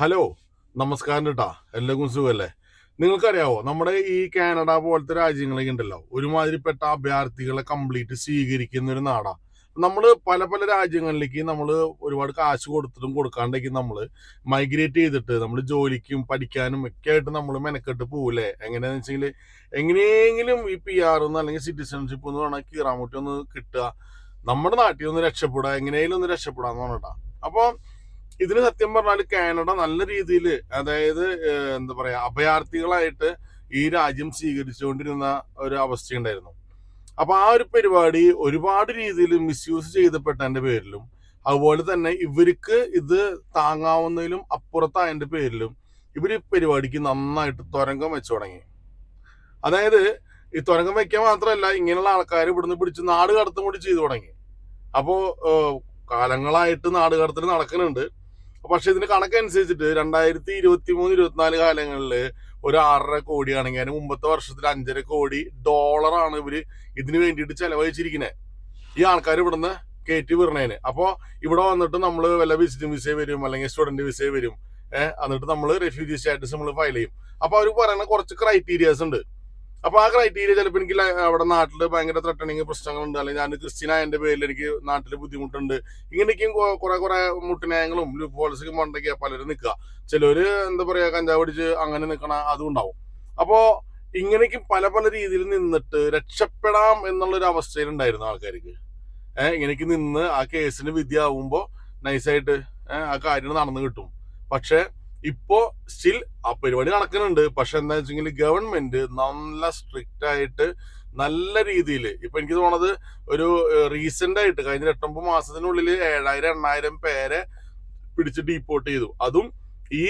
Hello നമസ്കാരം കേട്ടാ എല്ലാവർക്കും സുഖമല്ലേ നിങ്ങൾക്കറിയാവോ നമ്മുടെ ഈ കാനഡ പോലത്തെ രാജ്യങ്ങളൊക്കെ ഉണ്ടല്ലോ ഒരുമാതിരിപ്പെട്ട അഭയാർത്ഥികളെ കംപ്ലീറ്റ് സ്വീകരിക്കുന്ന ഒരു നാടാ. നമ്മൾ പല പല രാജ്യങ്ങളിലേക്ക് നമ്മൾ ഒരുപാട് കാശ് കൊടുത്തിട്ടും കൊടുക്കാണ്ടേക്കും നമ്മൾ മൈഗ്രേറ്റ് ചെയ്തിട്ട് നമ്മൾ ജോലിക്കും പഠിക്കാനും ഒക്കെ ആയിട്ട് നമ്മൾ മെനക്കെട്ട് പോവില്ലേ? എങ്ങനെയാന്ന് വെച്ചെങ്കിൽ എങ്ങനെയെങ്കിലും ഈ പി ആർ എന്ന് അല്ലെങ്കിൽ സിറ്റിസൺഷിപ്പ് എന്ന് പറഞ്ഞാൽ കീറാമുട്ടി ഒന്ന് കിട്ടുക. നമ്മുടെ നാട്ടിൽ ഒന്ന് രക്ഷപ്പെടുക എങ്ങനെയെങ്കിലും ഒന്ന് രക്ഷപ്പെടാന്ന് പറഞ്ഞിട്ടാ. അപ്പോൾ ഇതിന് സത്യം പറഞ്ഞാൽ കാനഡ നല്ല രീതിയിൽ അതായത് എന്താ പറയാ അഭയാർത്ഥികളായിട്ട് ഈ രാജ്യം സ്വീകരിച്ചുകൊണ്ടിരുന്ന ഒരു അവസ്ഥയുണ്ടായിരുന്നു. അപ്പൊ ആ ഒരു പരിപാടി ഒരുപാട് രീതിയിൽ മിസ്യൂസ് ചെയ്തപ്പെട്ടതിന്റെ പേരിലും അതുപോലെ തന്നെ ഇവർക്ക് ഇത് താങ്ങാവുന്നതിലും അപ്പുറത്തായതിന്റെ പേരിലും ഇവർ ഈ പരിപാടിക്ക് നന്നായിട്ട് തുരങ്കം വെച്ചു തുടങ്ങി. അതായത് ഈ തുരങ്കം വെക്കാൻ മാത്രമല്ല ഇങ്ങനെയുള്ള ആൾക്കാർ ഇവിടുന്ന് പിടിച്ച് നാട് കടത്തും കൂടി ചെയ്തു തുടങ്ങി. അപ്പോ കാലങ്ങളായിട്ട് നാട് കടത്തൽ നടക്കുന്നുണ്ട്. പക്ഷെ ഇതിന്റെ കണക്കനുസരിച്ചിട്ട് രണ്ടായിരത്തി ഇരുപത്തി മൂന്ന് ഇരുപത്തിനാല് കാലങ്ങളിൽ ഒരു ആറര കോടിയാണെങ്കിൽ അതിന് മുമ്പത്തെ വർഷത്തിൽ അഞ്ചര കോടി ഡോളറാണ് ഇവർ ഇതിനു വേണ്ടിയിട്ട് ചെലവഴിച്ചിരിക്കുന്നത് ഈ ആൾക്കാർ ഇവിടുന്ന് കയറ്റി വിടണേന്. അപ്പോ ഇവിടെ വന്നിട്ട് നമ്മൾ വല്ല വിസിറ്റിംഗ് വിസ വരും അല്ലെങ്കിൽ സ്റ്റുഡന്റ് വിസ വരും. ഏഹ് എന്നിട്ട് നമ്മൾ റെഫ്യൂജി സ്റ്റാറ്റസ് നമ്മൾ ഫയൽ ചെയ്യും. അപ്പൊ അവർ പറയുന്ന കുറച്ച് ക്രൈറ്റീരിയാസ് ഉണ്ട്. അപ്പൊ ആ ക്രൈറ്റീരിയ ചിലപ്പോൾ എനിക്ക് അവിടെ നാട്ടിൽ ഭയങ്കര ത്രട്ടണിങ് പ്രശ്നങ്ങളുണ്ട്. അല്ലെങ്കിൽ ഞാൻ ക്രിസ്ത്യനായതിന്റെ പേരിൽ എനിക്ക് നാട്ടിൽ ബുദ്ധിമുട്ടുണ്ട്. ഇങ്ങനെയൊക്കെയും കുറെ കുറെ കുറെ ലൂപ്പ് പോളിസിക്കും മണ്ടൊക്കെ പലരും നിൽക്കുക ചിലര് എന്താ പറയാ കഞ്ചാവ് പിടിച്ച് അങ്ങനെ നിൽക്കണ അതും ഉണ്ടാവും. അപ്പോ ഇങ്ങനെയൊക്കെ പല പല രീതിയിൽ നിന്നിട്ട് രക്ഷപ്പെടാം എന്നുള്ളൊരു അവസ്ഥയിലുണ്ടായിരുന്നു ആൾക്കാർക്ക്. ഏഹ് ഇങ്ങനെയൊക്കെ നിന്ന് ആ കേസിന് വിധിയാവുമ്പോ നൈസായിട്ട് ആ കാര്യം നടന്നു കിട്ടും. പക്ഷെ ഇപ്പോ സ്റ്റിൽ ആ പരിപാടി നടക്കുന്നുണ്ട്. പക്ഷെ എന്താ വെച്ചെങ്കിൽ ഗവൺമെന്റ് നല്ല സ്ട്രിക്റ്റ് ആയിട്ട് നല്ല രീതിയിൽ ഇപ്പൊ എനിക്ക് തോന്നുന്നത് ഒരു റീസെന്റ് ആയിട്ട് കഴിഞ്ഞ എട്ടൊമ്പത് മാസത്തിനുള്ളിൽ ഏഴായിരം എണ്ണായിരം പേരെ പിടിച്ച് ഡീപ്പോർട്ട് ചെയ്തു. അതും ഈ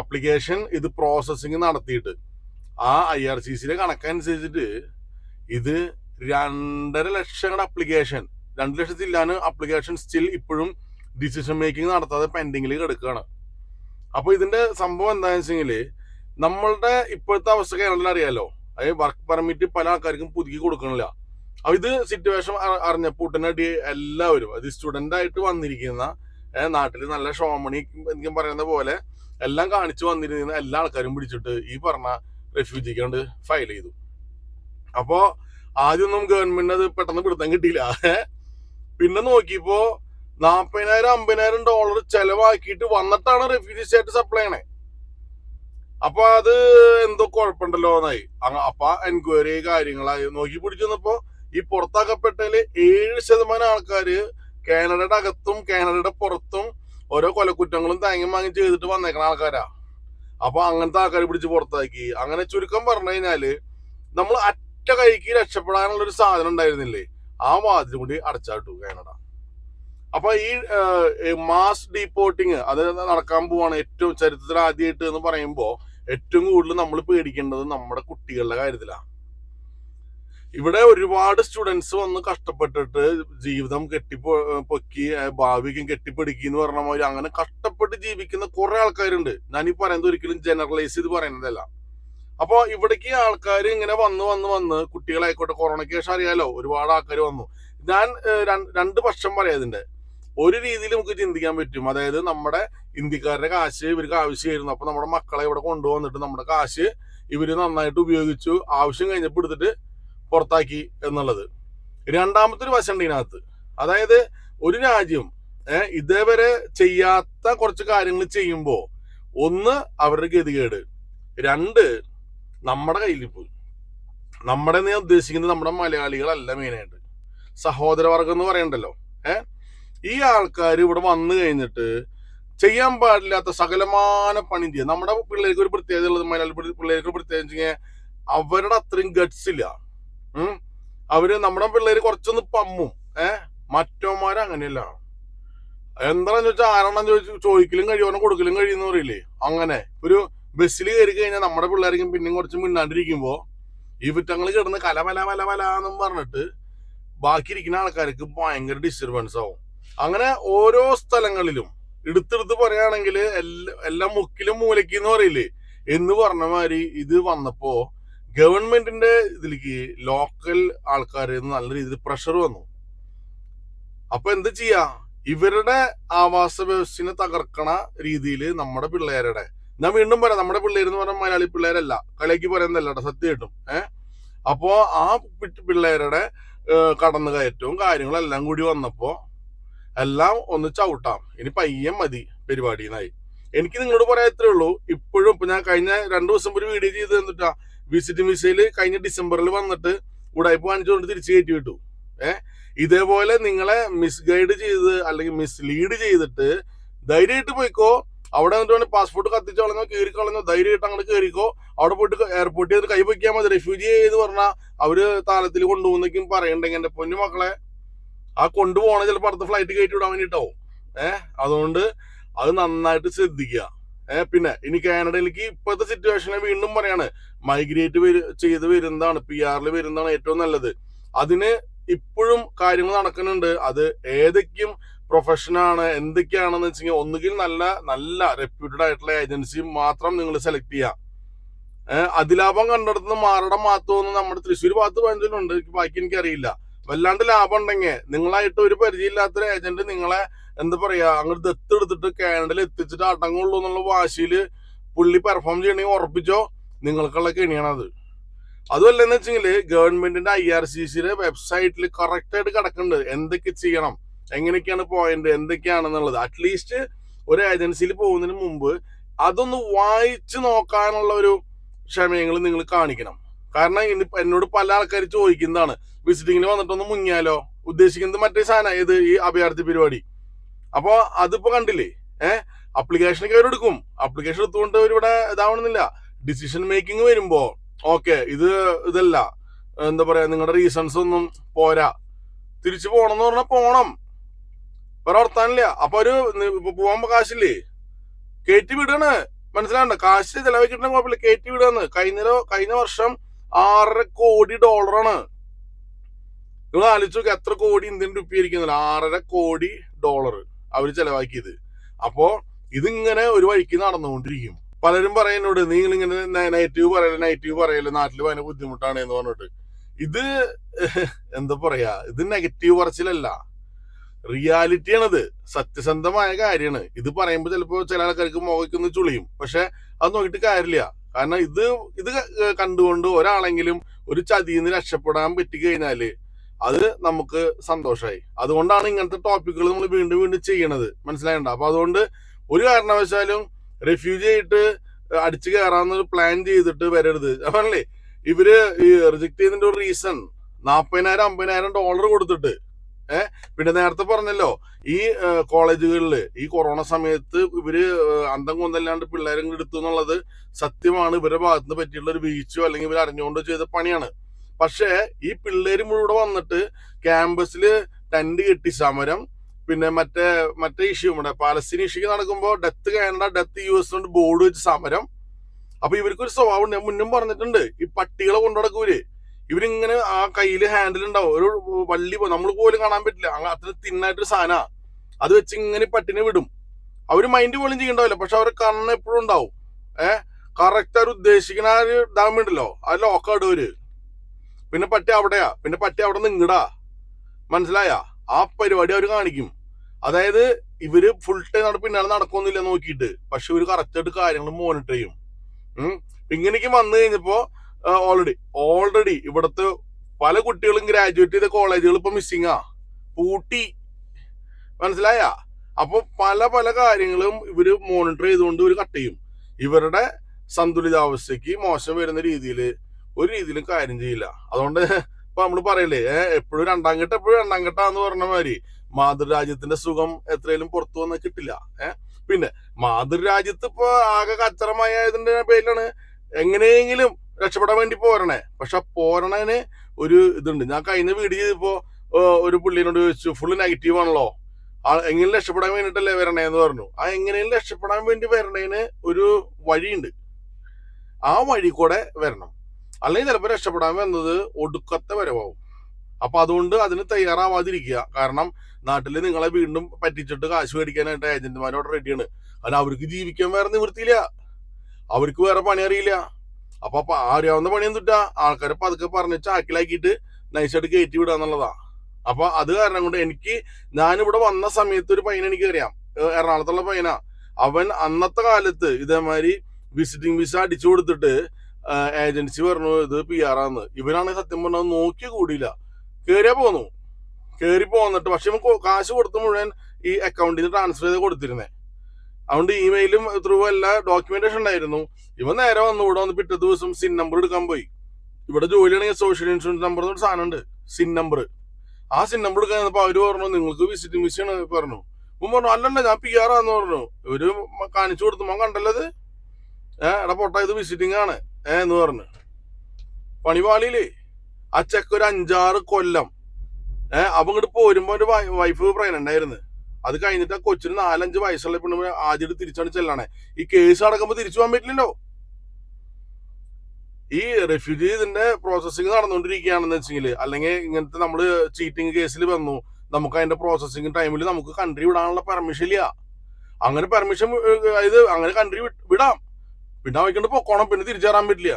അപ്ലിക്കേഷൻ ഇത് പ്രോസസ്സിങ് നടത്തിയിട്ട്. ആ ഐ ആർ സി സിയിലെ കണക്കനുസരിച്ചിട്ട് ഇത് രണ്ടര ലക്ഷം അപ്ലിക്കേഷൻ രണ്ട് ലക്ഷത്തില്ലാന്ന് അപ്ലിക്കേഷൻ സ്റ്റിൽ ഇപ്പോഴും ഡിസിഷൻ മേക്കിംഗ് നടത്താതെ പെൻഡിങ്ങിൽ കിടക്കുകയാണ് അപ്പൊ ഇതിന്റെ സംഭവം എന്താണെന്ന് വെച്ചെങ്കിൽ നമ്മളുടെ ഇപ്പോഴത്തെ അവസ്ഥ കേരളത്തിൽ അറിയാലോ. അതായത് വർക്ക് പെർമിറ്റ് പല ആൾക്കാർക്കും പുതുക്കി കൊടുക്കണില്ല. അപ്പൊ ഇത് സിറ്റുവേഷൻ അറിഞ്ഞപ്പോൾ ഉടനടി എല്ലാവരും അത് സ്റ്റുഡന്റ് ആയിട്ട് വന്നിരിക്കുന്ന നാട്ടിൽ നല്ല ഷോമണി എനിക്ക് പറയുന്ന പോലെ എല്ലാം കാണിച്ചു വന്നിരുന്ന എല്ലാ ആൾക്കാരും പിടിച്ചിട്ട് ഈ പറഞ്ഞ റെഫ്യൂജിക്ക് കൊണ്ട് ഫയൽ ചെയ്തു. അപ്പോ ആദ്യമൊന്നും ഗവൺമെന്റ് അത് പെട്ടെന്ന് പിടുത്തം കിട്ടിയില്ല. പിന്നെ നോക്കിയപ്പോ നാപ്പതിനായിരം അമ്പതിനായിരം ഡോളർ ചെലവാക്കിയിട്ട് വന്നിട്ടാണ് റെഫ്യൂജി സ്റ്റാറ്റസ് അപ്ലൈ ചെയ്യണേ. അപ്പൊ അത് എന്തോ കുഴപ്പമുണ്ടല്ലോ എന്നായി. അപ്പൊ എൻക്വയറി കാര്യങ്ങളായി. നോക്കി പിടിച്ചു വന്നപ്പോ ഈ പുറത്താക്കപ്പെട്ടതിൽ ഏഴ് ശതമാനം ആൾക്കാര് കാനഡയുടെ അകത്തും കാനഡയുടെ പുറത്തും ഓരോ കൊലക്കുറ്റങ്ങളും തേങ്ങയും വാങ്ങി ചെയ്തിട്ട് വന്നേക്കണ ആൾക്കാരാ. അപ്പൊ അങ്ങനത്തെ ആൾക്കാരെ പിടിച്ച് പുറത്താക്കി. അങ്ങനെ ചുരുക്കം പറഞ്ഞു കഴിഞ്ഞാൽ നമ്മൾ അറ്റ കൈക്ക് രക്ഷപ്പെടാനുള്ള ഒരു സാധനം ഉണ്ടായിരുന്നില്ലേ? ആ വാതിലും കൂടി അടച്ചാട്ടു കാനഡ. അപ്പൊ ഈ മാസ് ഡീപ്പോർട്ടിങ് അത് നടക്കാൻ പോവാണ് ഏറ്റവും ചരിത്രത്തിൽ ആദ്യമായിട്ട് എന്ന് പറയുമ്പോ ഏറ്റവും കൂടുതൽ നമ്മൾ പേടിക്കേണ്ടത് നമ്മുടെ കുട്ടികളുടെ കാര്യത്തിലാണ് ഇവിടെ ഒരുപാട് സ്റ്റുഡൻസ് വന്ന് കഷ്ടപ്പെട്ടിട്ട് ജീവിതം കെട്ടിപ്പോ പൊക്കി ഏഹ് ഭാവിക്കും കെട്ടിപ്പിടിക്കുക എന്ന് പറഞ്ഞ മാതിരി അങ്ങനെ കഷ്ടപ്പെട്ട് ജീവിക്കുന്ന കുറെ ആൾക്കാരുണ്ട്. ഞാൻ ഈ പറയുന്നത് ഒരിക്കലും ജനറലൈസ് ചെയ്ത് പറയുന്നതല്ല. അപ്പോൾ ഇവിടേക്ക് ആൾക്കാർ ഇങ്ങനെ വന്ന് വന്ന് വന്ന് കുട്ടികളായിക്കോട്ടെ കൊറോണയ്ക്ക് ശേഷം അറിയാലോ ഒരുപാട് ആൾക്കാർ വന്നു. ഞാൻ രണ്ട് പക്ഷം പറയാം ഇതിന്റെ ഒരു രീതിയിൽ നമുക്ക് ചിന്തിക്കാൻ പറ്റും. അതായത് നമ്മുടെ ഇന്ത്യക്കാരുടെ കാശ് ഇവർക്ക് ആവശ്യമായിരുന്നു. അപ്പൊ നമ്മുടെ മക്കളെ ഇവിടെ കൊണ്ടുവന്നിട്ട് നമ്മുടെ കാശ് ഇവർ നന്നായിട്ട് ഉപയോഗിച്ചു ആവശ്യം കഴിഞ്ഞപ്പോൾ എടുത്തിട്ട് പുറത്താക്കി എന്നുള്ളത്. രണ്ടാമത്തെ ഒരു വശം ഉണ്ട് ഇതിനകത്ത്. അതായത് ഒരു രാജ്യം ഏഹ് ഇതേവരെ ചെയ്യാത്ത കുറച്ച് കാര്യങ്ങൾ ചെയ്യുമ്പോൾ ഒന്ന് അവരുടെ ഗതികേട് രണ്ട് നമ്മുടെ കയ്യിൽ പോയി നമ്മുടെ ഞാൻ ഉദ്ദേശിക്കുന്നത് നമ്മുടെ മലയാളികളല്ല മെയിനായിട്ട്. സഹോദരവർഗം എന്ന് പറയണ്ടല്ലോ ഏ? ഈ ആൾക്കാർ ഇവിടെ വന്നു കഴിഞ്ഞിട്ട് ചെയ്യാൻ പാടില്ലാത്ത സകലമാന പണി ചെയ്യുക നമ്മുടെ പിള്ളേർക്ക് ഒരു പ്രത്യേകത ഉള്ളത് മലയാളി പിള്ളേ- പിള്ളേർക്ക് കഴിഞ്ഞാൽ അവരുടെ അത്രയും ഗഡ്സ് ഇല്ല. അവർ നമ്മുടെ പിള്ളേര് കുറച്ചൊന്ന് പമ്മും. ഏഹ് മറ്റോമാര് അങ്ങനെയല്ല. എന്താണെന്ന് ചോദിച്ചാൽ ആരാണെന്ന് ചോദിച്ചു ചോദിക്കലും കഴിയുമോ കൊടുക്കലും കഴിയുന്ന പറയില്ലേ? അങ്ങനെ. ഒരു ബസ്സിൽ കയറി കഴിഞ്ഞാൽ നമ്മുടെ പിള്ളേർക്കും പിന്നെയും കുറച്ച് മിണ്ടാണ്ടിരിക്കുമ്പോ ഈ വിറ്റങ്ങൾ കിടന്ന് കല മല മല മല എന്നും പറഞ്ഞിട്ട് ബാക്കി ഇരിക്കുന്ന ആൾക്കാർക്ക് ഭയങ്കര ഡിസ്റ്റർബൻസ് ആവും. അങ്ങനെ ഓരോ സ്ഥലങ്ങളിലും. എടുത്തെടുത്ത് പറയുകയാണെങ്കിൽ എല്ലാ എല്ലാം മുക്കിലും മൂലയ്ക്ക് എന്ന് പറയില്ലേ? എന്ന് പറഞ്ഞ മാതിരി ഇത് വന്നപ്പോ ഗവൺമെന്റിന്റെ ഇതിലേക്ക് ലോക്കൽ ആൾക്കാർ നല്ല രീതിയിൽ പ്രഷർ വന്നു. അപ്പൊ എന്ത് ചെയ്യാ? ഇവരുടെ ആവാസ വ്യവസ്ഥനെ തകർക്കണ രീതിയിൽ നമ്മുടെ പിള്ളേരുടെ ഞാൻ വീണ്ടും പറയാം നമ്മുടെ പിള്ളേർ എന്ന് പറഞ്ഞാൽ മലയാളി പിള്ളേരല്ല കളിയാക്കി പറയുന്നതല്ല സത്യമായിട്ടും ഏഹ് അപ്പോ ആ പിള്ളേരുടെ ഏഹ്, കടന്നുകയറ്റവും കാര്യങ്ങളെല്ലാം കൂടി വന്നപ്പോ എല്ലാം ഒന്ന് ചവിട്ടാം. ഇനി പയ്യൻ മതി പരിപാടി എന്നായി എനിക്ക് നിങ്ങളോട് പറയാൻ ഇത്രേ ഉള്ളൂ. ഇപ്പോഴും ഇപ്പൊ ഞാൻ കഴിഞ്ഞ രണ്ടു ദിവസം ഒരു വീഡിയോ ചെയ്ത് തന്നിട്ടാ വിസിറ്റിംഗ് വിസയിൽ കഴിഞ്ഞ ഡിസംബറിൽ വന്നിട്ട് ഉടായ്പ കാണിച്ചുകൊണ്ട് തിരിച്ചു കയറ്റി വിട്ടു. ഏഹ് ഇതേപോലെ നിങ്ങളെ മിസ്ഗൈഡ് ചെയ്ത് അല്ലെങ്കിൽ മിസ്ലീഡ് ചെയ്തിട്ട് ധൈര്യമായിട്ട് പോയിക്കോ. അവിടെ എന്നിട്ട് പാസ്പോർട്ട് കത്തിച്ചു കളഞ്ഞോ കയറി കളഞ്ഞോ ധൈര്യമായിട്ട് അങ്ങോട്ട് കയറിക്കോ. അവിടെ പോയിട്ട് എയർപോർട്ടിൽ കൈ വയ്ക്കാൻ മതി. റെഫ്യൂജി ചെയ്ത് പറഞ്ഞാൽ അവർ താലത്തിൽ കൊണ്ടുപോകുന്നേക്കും പറയണ്ടെങ്കിൽ എന്റെ പൊന്നു മക്കളെ. ആ കൊണ്ടുപോകണ ചിലപ്പോൾ അടുത്ത ഫ്ലൈറ്റ് കയറ്റി വിടാൻ വേണ്ടിട്ടാവും ഏഹ് അതുകൊണ്ട് അത് നന്നായിട്ട് ശ്രദ്ധിക്കുക. ഏഹ് പിന്നെ ഇനി കാനഡയിലേക്ക് ഇപ്പോഴത്തെ സിറ്റുവേഷനെ വീണ്ടും പറയാണ്. മൈഗ്രേറ്റ് ചെയ്ത് വരുന്നതാണ് പി ആറിൽ വരുന്നതാണ് ഏറ്റവും നല്ലത്. അതിന് ഇപ്പോഴും കാര്യങ്ങൾ നടക്കുന്നുണ്ട്. അത് ഏതൊക്കെയും പ്രൊഫഷനാണ് എന്തൊക്കെയാണെന്ന് വെച്ചാൽ ഒന്നുകിൽ നല്ല നല്ല റെപ്യൂട്ടഡ് ആയിട്ടുള്ള ഏജൻസി മാത്രം നിങ്ങൾ സെലക്ട് ചെയ്യുക അതിലാഭം കണ്ടെടുത്ത് മാറടം മാത്തുമെന്ന് നമ്മുടെ തൃശ്ശൂർ ഭാഗത്ത് എനിക്ക് ബാക്കി എനിക്കറിയില്ല. വല്ലാണ്ട് ലാഭം ഉണ്ടെങ്കിൽ നിങ്ങളായിട്ട് ഒരു പരിചയമില്ലാത്തൊരു ഏജന്റ് നിങ്ങളെ എന്താ പറയാ അങ്ങോട്ട് ദത്തെടുത്തിട്ട് കാനഡയിൽ എത്തിച്ചിട്ട് അടങ്ങുള്ളൂ എന്നുള്ള വാശിയിൽ പുള്ളി പെർഫോം ചെയ്യണമെങ്കിൽ ഉറപ്പിച്ചോ? നിങ്ങൾക്കുള്ള കെണിയാണത് അതുമല്ലെന്ന് വെച്ചെങ്കിൽ ഗവൺമെന്റിന്റെ ഐ ആർ സി സിയുടെ വെബ്സൈറ്റിൽ കറക്റ്റ് ആയിട്ട് കിടക്കുന്നുണ്ട് എന്തൊക്കെ ചെയ്യണം? എങ്ങനെയൊക്കെയാണ് പോയിന്റ് എന്തൊക്കെയാണെന്നുള്ളത്. അറ്റ്ലീസ്റ്റ് ഒരു ഏജൻസിയിൽ പോകുന്നതിന് മുമ്പ് അതൊന്ന് വായിച്ചു നോക്കാനുള്ള ഒരു ക്ഷമയങ്ങൾ നിങ്ങൾ കാണിക്കണം. കാരണം എന്നോട് പല ആൾക്കാർ ചോദിക്കുന്നതാണ്. വിസിറ്റിങ്ങിന് വന്നിട്ടൊന്ന് മുങ്ങിയാലോ? ഉദ്ദേശിക്കുന്നത് മറ്റേ സാധനം ഏത് ഈ അഭയാർത്ഥി പരിപാടി? അപ്പോ അതിപ്പോ കണ്ടില്ലേ? ഏഹ് അപ്ലിക്കേഷനൊക്കെ അവരെടുക്കും. അപ്ലിക്കേഷൻ എടുത്തുകൊണ്ട് അവരിവിടെ ഇതാവണമെന്നില്ല. ഡിസിഷൻ മേക്കിംഗ് വരുമ്പോ ഓക്കെ ഇത് ഇതല്ല. എന്താ പറയാ നിങ്ങളുടെ റീസൺസ് ഒന്നും പോരാ. തിരിച്ചു പോകണം എന്ന് പറഞ്ഞാൽ പോണം. വേറെ വർത്താനില്ല. അപ്പൊ ഒരു പോവാൻ കാശില്ലേ? കയറ്റി വിടാണ്. മനസ്സിലാണ്ട കാശ് ചെലവാക്കിട്ടുണ്ടെങ്കിൽ കിട്ടണ കുഴപ്പമില്ല. കയറ്റി വിടാന്ന്. കഴിഞ്ഞ കഴിഞ്ഞ വർഷം ആറര കോടി ഡോളറാണ്. നിങ്ങൾ ആലോചിച്ച് നോക്കി എത്ര കോടി ഇന്ത്യൻ റുപ്പി ഇരിക്കുന്നില്ല ആറര കോടി ഡോളർ അവർ ചെലവാക്കിയത്. അപ്പോ ഇതിങ്ങനെ ഒരു വഴിക്ക് നടന്നുകൊണ്ടിരിക്കും. പലരും പറയുന്നോട് നിങ്ങൾ ഇങ്ങനെ നെഗറ്റീവ് പറയൽ നെഗറ്റീവ് പറയൽ നാട്ടിൽ ഭയങ്കര ബുദ്ധിമുട്ടാണ് എന്ന് പറഞ്ഞിട്ട്. ഇത് എന്താ പറയാ ഇത് നെഗറ്റീവ് പറച്ചിലല്ല. റിയാലിറ്റിയാണത് സത്യസന്ധമായ കാര്യമാണ്. ഇത് പറയുമ്പോൾ ചിലപ്പോൾ ചില ആൾക്കാർക്ക് മുഖയ്ക്കൊന്ന് ചുളിയും. പക്ഷെ അത് നോക്കിയിട്ട് കാര്യമില്ല. കാരണം ഇത് ഇത് കണ്ടുകൊണ്ട് ഒരാളെങ്കിലും ഒരു ചതിയിൽ നിന്ന് രക്ഷപ്പെടാൻ പറ്റി കഴിഞ്ഞാൽ അത് നമുക്ക് സന്തോഷമായി അതുകൊണ്ടാണ് ഇങ്ങനത്തെ ടോപ്പിക്കുകൾ നമ്മൾ വീണ്ടും വീണ്ടും ചെയ്യണത്. മനസ്സിലായണ്ട? അപ്പൊ അതുകൊണ്ട് ഒരു കാരണവശാലും റെഫ്യൂജി ആയിട്ട് അടിച്ചു കയറാമെന്നൊരു പ്ലാൻ ചെയ്തിട്ട് വരരുത്. അപ്പല്ലേ ഇവർ റിജക്ട് ചെയ്യുന്നതിന്റെ ഒരു റീസൺ നാപ്പതിനായിരം അമ്പതിനായിരം ഡോളർ കൊടുത്തിട്ട് ഏഹ് പിന്നെ നേരത്തെ പറഞ്ഞല്ലോ ഈ കോളേജുകളിൽ ഈ കൊറോണ സമയത്ത് ഇവർ അന്തം കൊന്നല്ലാണ്ട് പിള്ളേരെ എടുത്തു എന്നുള്ളത് സത്യമാണ്. ഇവരുടെ ഭാഗത്ത് നിന്ന് പറ്റിയുള്ള ഒരു വീഴ്ചയോ അല്ലെങ്കിൽ ഇവർ അറിഞ്ഞുകൊണ്ടോ ചെയ്ത പണിയാണ്. പക്ഷേ ഈ പിള്ളേര് മുഴുവൻ വന്നിട്ട് ക്യാമ്പസിൽ ടെന്റ് കെട്ടി സമരം പിന്നെ മറ്റേ മറ്റേ ഇഷ്യൂ ഇവിടെ പാലസ്തീൻ ഇഷ്യൂ നടക്കുമ്പോൾ death Canada death U S കൊണ്ട് ബോർഡ് വെച്ച് സമരം. അപ്പൊ ഇവർക്കൊരു സ്വഭാവം ഞാൻ മുന്നും പറഞ്ഞിട്ടുണ്ട് ഈ പട്ടികളെ കൊണ്ടുനടക്കൂര് ഇവരിങ്ങനെ ആ കയ്യിൽ ഹാൻഡിൽ ഉണ്ടാവും ഒരു വള്ളി നമ്മൾ പോലും കാണാൻ പറ്റില്ല. അങ്ങനെ അത്ര തിന്നായിട്ടൊരു സാധന അത് വെച്ച് ഇങ്ങനെ പട്ടിനെ വിടും. അവർ മൈൻഡ് പോലും ചെയ്യണ്ടാവില്ല. പക്ഷെ അവരെ കണ്ണ് എപ്പോഴും ഉണ്ടാവും. ഏഹ് കറക്റ്റ് അവർ ഉദ്ദേശിക്കുന്ന ആ ഒരു ഇതാകും ആ ലോക്കാട് പിന്നെ പട്ടി അവിടെയാ. പിന്നെ പട്ടി അവിടെ നിങ്ങടാ മനസ്സിലായ? ആ പരിപാടി അവർ കാണിക്കും. അതായത് ഇവർ ഫുൾ ടൈം നട പിന്നാലെ നടക്കൊന്നുമില്ല നോക്കിയിട്ട്. പക്ഷെ ഇവർ കറക്റ്റ് ആയിട്ട് കാര്യങ്ങൾ മോണിറ്റർ ചെയ്യും. ഇങ്ങനെയൊക്കെ വന്നു കഴിഞ്ഞപ്പോ ഓൾറെഡി ഓൾറെഡി ഇവിടുത്തെ പല കുട്ടികളും ഗ്രാജുവേറ്റ് ചെയ്ത കോളേജുകൾ ഇപ്പൊ മിസ്സിംഗ് ആ. പൂട്ടി. മനസ്സിലായ? അപ്പൊ പല പല കാര്യങ്ങളും ഇവർ മോണിറ്റർ ചെയ്തുകൊണ്ട് ഇവർ കട്ട് ചെയ്യും. ഇവരുടെ സന്തുലിതാവസ്ഥയ്ക്ക് മോശം വരുന്ന രീതിയിൽ ഒരു രീതിയിലും കാര്യം ചെയ്യില്ല. അതുകൊണ്ട് ഇപ്പൊ നമ്മൾ പറയില്ലേ എപ്പോഴും രണ്ടാം ഘട്ടം എപ്പോഴും രണ്ടാം ഘട്ടം എന്ന് പറഞ്ഞ മാതിരി മാതൃരാജ്യത്തിന്റെ സുഖം എത്രയും പുറത്തു വന്നാൽ കിട്ടില്ല. ഏഹ് പിന്നെ മാതൃരാജ്യത്ത് ഇപ്പൊ ആകെ കച്ചറമായതിന്റെ പേരിലാണ് എങ്ങനെയെങ്കിലും രക്ഷപ്പെടാൻ വേണ്ടി പോരണേ. പക്ഷെ പോരണേന് ഒരു ഇതുണ്ട്. ഞാൻ കഴിഞ്ഞ വീഡിയോ ഇപ്പോ ഒരു പുള്ളിനോട് ചോദിച്ചു ഫുള്ള് നെഗറ്റീവ് ആണല്ലോ. ആ എങ്ങനെ രക്ഷപ്പെടാൻ വേണ്ടിട്ടല്ലേ വരണേന്ന് പറഞ്ഞു. ആ എങ്ങനെയും രക്ഷപ്പെടാൻ വേണ്ടി വരണേന് ഒരു വഴിയുണ്ട്. ആ വഴി കൂടെ വരണം. അല്ലെങ്കിൽ ചിലപ്പോൾ രക്ഷപ്പെടാൻ വന്നത് ഒടുക്കത്തെ വരവാകും അപ്പൊ അതുകൊണ്ട് അതിന് തയ്യാറാവാതിരിക്കുക. കാരണം നാട്ടിൽ നിങ്ങളെ വീണ്ടും പറ്റിച്ചിട്ട് കാശ് മേടിക്കാനായിട്ട് ഏജന്റുമാരോട് റെഡിയാണ് കാരണം അവർക്ക് ജീവിക്കാൻ വേറെ നിവൃത്തിയില്ല. അവർക്ക് വേറെ പണി അറിയില്ല. അപ്പൊ അപ്പൊ അറിയാവുന്ന പണി എന്തുട്ടാ? ആൾക്കാരെ പതുക്കെ പറഞ്ഞ് ചാക്കിലാക്കിയിട്ട് നൈസായിട്ട് കയറ്റി വിടുക എന്നുള്ളതാ. അപ്പൊ അത് കാരണം കൊണ്ട് എനിക്ക് ഞാനിവിടെ വന്ന സമയത്ത് ഒരു പയ്യനെ എനിക്ക് അറിയാം. എറണാകുളത്തുള്ള പയ്യനാ. അവൻ അന്നത്തെ കാലത്ത് ഇതേമാതിരി വിസിറ്റിംഗ് വിസ അടിച്ചു കൊടുത്തിട്ട് ഏജൻസി പറഞ്ഞു ഇത് പി ആർ ആന്ന്. ഇവനാണ് സത്യം പറഞ്ഞത് നോക്കി കൂടിയില്ല. കേറിയാ പോന്നു. കേറി പോന്നിട്ട് പക്ഷെ കാശ് കൊടുത്ത് മുഴുവൻ ഈ അക്കൗണ്ടിൽ നിന്ന് ട്രാൻസ്ഫർ ചെയ്ത് കൊടുത്തിരുന്നേ. അതുകൊണ്ട് ഇമെയിലും ത്രൂ എല്ലാ ഡോക്യുമെന്റേഷൻ ഉണ്ടായിരുന്നു. ഇവൻ നേരെ വന്നു. ഇവിടെ വന്ന് പിറ്റേ ദിവസം സിൻ നമ്പർ എടുക്കാൻ പോയി. ഇവിടെ ജോലിയാണെങ്കിൽ സോഷ്യൽ ഇൻഷുറൻസ് നമ്പർ എന്നൊരു സാധനം ഉണ്ട് സിൻ നമ്പർ ആ സിൻ നമ്പർ എടുക്കാൻ വന്നപ്പോൾ അവർ പറഞ്ഞു നിങ്ങൾക്ക് വിസിറ്റിംഗ് വിസ ആണ് പറഞ്ഞു. മുമ്പ് പറഞ്ഞു അല്ലല്ല ഞാൻ പി ആർ ആന്ന് പറഞ്ഞു. ഇവർ കാണിച്ചു കൊടുത്തു. മോൻ കണ്ടല്ലത്? ഏഹ് എടാ പൊട്ട ഇത് വിസിറ്റിംഗ് ആണ്. ഏഹ് എന്ന് പറഞ്ഞു. പണിപാളിയില്ലേ ആ ചെക്ക് ഒരു അഞ്ചാറ് കൊല്ലം. ഏഹ് അപ്പൊ ഇങ്ങോട്ട് പോരുമ്പോ ഒരു വൈഫ് പ്രഗ്നന്റ് ആയിരുന്നു. അത് കഴിഞ്ഞിട്ട് ആ കൊച്ചിന് നാലഞ്ച് വയസ്സുള്ള പെണ്ണു ആദ്യം തിരിച്ചാണ് ചെല്ലണേ. ഈ കേസ് അടക്കുമ്പോ തിരിച്ചു പോകാൻ പറ്റില്ലല്ലോ. ഈ റെഫ്യൂജി ഇതിന്റെ പ്രോസസ്സിങ് നടന്നുകൊണ്ടിരിക്കുകയാണെന്ന് വെച്ചെങ്കിൽ അല്ലെങ്കിൽ ഇങ്ങനത്തെ നമ്മൾ ചീറ്റിംഗ് കേസിൽ വന്നു നമുക്ക് അതിന്റെ പ്രോസസ്സിങ് ടൈമിൽ നമുക്ക് കൺട്രി വിടാനുള്ള പെർമിഷൻ ഇല്ല. അങ്ങനെ പെർമിഷൻ അതായത് അങ്ങനെ കൺട്രി വിടാം. പിന്നെ വയ്ക്കേണ്ട പൊക്കോണം പിന്നെ തിരിച്ചു തരാൻ പറ്റില്ല.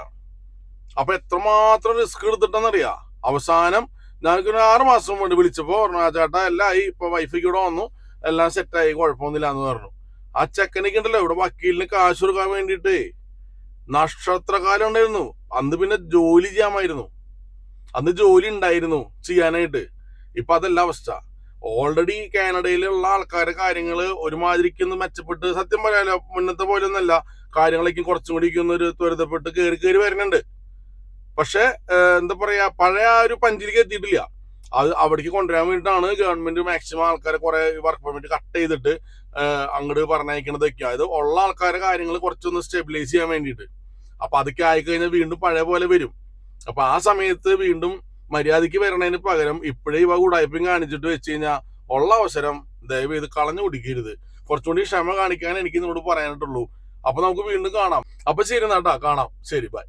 അപ്പൊ എത്രമാത്രം റിസ്ക് എടുത്തിട്ടെന്നറിയാം? അവസാനം ഞാൻ ആറ് മാസം കൊണ്ട് വിളിച്ചപ്പോ പറഞ്ഞു ചേട്ടാ എല്ലാം ഈ ഇപ്പൊ വൈഫിക്ക് ഇവിടെ വന്നു. എല്ലാം സെറ്റായി കുഴപ്പമൊന്നുമില്ല എന്ന് പറഞ്ഞു. ആ ചെക്കനൊക്കെ ഉണ്ടല്ലോ ഇവിടെ വക്കീലിന് കാശ് കൊടുക്കാൻ വേണ്ടിയിട്ട്. നക്ഷത്രകാലം ഉണ്ടായിരുന്നു. അന്ന് പിന്നെ ജോലി ചെയ്യാമായിരുന്നു. അന്ന് ജോലി ഉണ്ടായിരുന്നു ചെയ്യാനായിട്ട്. ഇപ്പൊ അതല്ല അവസ്ഥ. ഓൾറെഡി കാനഡയിലുള്ള ആൾക്കാരുടെ കാര്യങ്ങൾ ഒരുമാതിരിക്ക് ഒന്ന് മെച്ചപ്പെട്ട്. സത്യം പറയാലോ മുന്നത്തെ പോലെ ഒന്നല്ല കാര്യങ്ങളൊക്കെ കുറച്ചും കൂടി ഒന്ന് ഒരു ത്വരിതപ്പെട്ട് കയറി കയറി വരുന്നുണ്ട്. പക്ഷെ എന്താ പറയാ പഴയ ആ ഒരു പഞ്ചിലേക്ക് എത്തിയിട്ടില്ല. അത് അവിടേക്ക് കൊണ്ടുവരാൻ വേണ്ടിയിട്ടാണ് ഗവൺമെന്റ് മാക്സിമം ആൾക്കാരെ കുറെ വർക്ക് പെർമിറ്റ് കട്ട് ചെയ്തിട്ട് അങ്ങോട്ട് പറഞ്ഞയക്കണതൊക്കെ അതായത് ഉള്ള ആൾക്കാരുടെ കാര്യങ്ങൾ കുറച്ചൊന്ന് സ്റ്റെബിലൈസ് ചെയ്യാൻ വേണ്ടിയിട്ട്. അപ്പൊ അതൊക്കെ ആയിക്കഴിഞ്ഞാൽ വീണ്ടും പഴയ പോലെ വരും. അപ്പൊ ആ സമയത്ത് വീണ്ടും മര്യാദയ്ക്ക് വരണതിന് പകരം ഇപ്പോഴേ ഇവ ഉടായ്പയും കാണിച്ചിട്ട് വെച്ച് കഴിഞ്ഞാൽ ഉള്ള അവസരം ദയവ് ചെയ്ത് കളഞ്ഞു കുടിക്കരുത്. കുറച്ചുകൂടി ക്ഷമ കാണിക്കാൻ എനിക്ക് നിന്നോട് പറയാനായിട്ടുള്ളൂ. അപ്പൊ നമുക്ക് വീണ്ടും കാണാം. അപ്പൊ ശരി നാട്ടാ കാണാം. ശരി ബൈ